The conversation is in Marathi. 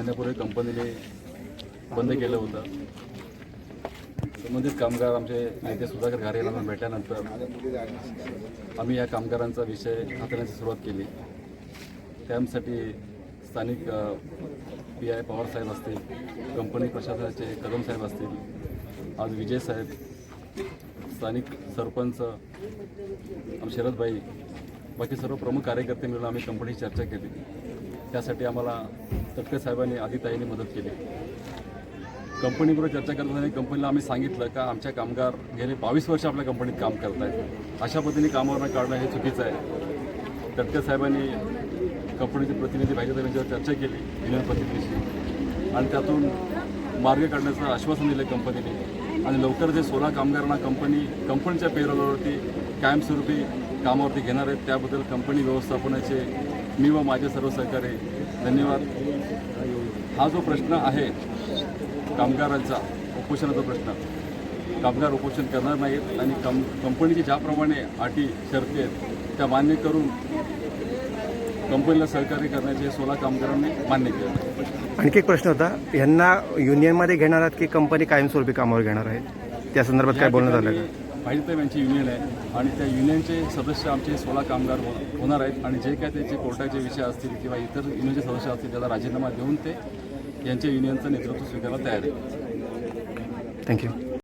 त्यान्यापूर्वी कंपनीने बंद केलं होतं. संबंधित कामगार आमचे नेते सुधाकर घारे यांना भेटल्यानंतर आम्ही या कामगारांचा विषय हाताळण्याची सुरुवात केली. त्यासाठी स्थानिक पी आय पवार साहेब असतील कंपनी प्रशासनाचे कदम साहेब असतील आज विजय साहेब स्थानिक सरपंच आम शरदबाई बाकी सर्व प्रमुख कार्यकर्ते मिळून आम्ही कंपनीची चर्चा केली. त्यासाठी आम्हाला तटके साहेबांनी आदिताईंनी मदत केली. कंपनीबरोबर चर्चा करताना कंपनीला आम्ही सांगितलं का आमच्या कामगार गेले बावीस वर्ष आपल्या कंपनीत काम करत आहेत अशा पद्धतीने कामावर काढणं हे चुकीचं आहे. तटके साहेबांनी कंपनीचे प्रतिनिधी पाहिजे त्यांच्यावर चर्चा केली विनोद प्रतिनिधीशी आणि त्यातून मार्ग काढण्याचं आश्वासन दिलं कंपनीने. आणि लवकर जे सोळा कामगारांना कंपनी कंपनीच्या पेरोलवरती कायमस्वरूपी कामावरती घेणार आहेत त्याबद्दल कंपनी व्यवस्थापनाचे मी व माझे सर्व सहकारी धन्यवाद. हा जो प्रश्न आहे कामगारांचा उपोषणाचा प्रश्न. कामगार उपोषण करणार नाहीत आणि कं कंपनीची ज्याप्रमाणे अटी शर्ती आहेत त्या मान्य करून कंपनीला सहकार्य करण्याचे सोळा कामगारांनी मान्य केलं. आणखी एक प्रश्न होता यांना युनियनमध्ये घेणार आहात की कंपनी कायमस्वरूपी कामावर घेणार आहे? त्या संदर्भात काय बोलणं झालं? का पाहिजे यांची युनियन आहे आणि त्या युनियनचे सदस्य आमचे सोळा कामगार हो- होणार आहेत आणि जे काय त्याचे कोर्टाचे विषय असतील किंवा इतर युनियनचे सदस्य असतील त्याला राजीनामा देऊन ते यांच्या युनियनचं नेतृत्व स्वीकारायला तयार आहे थँक्यू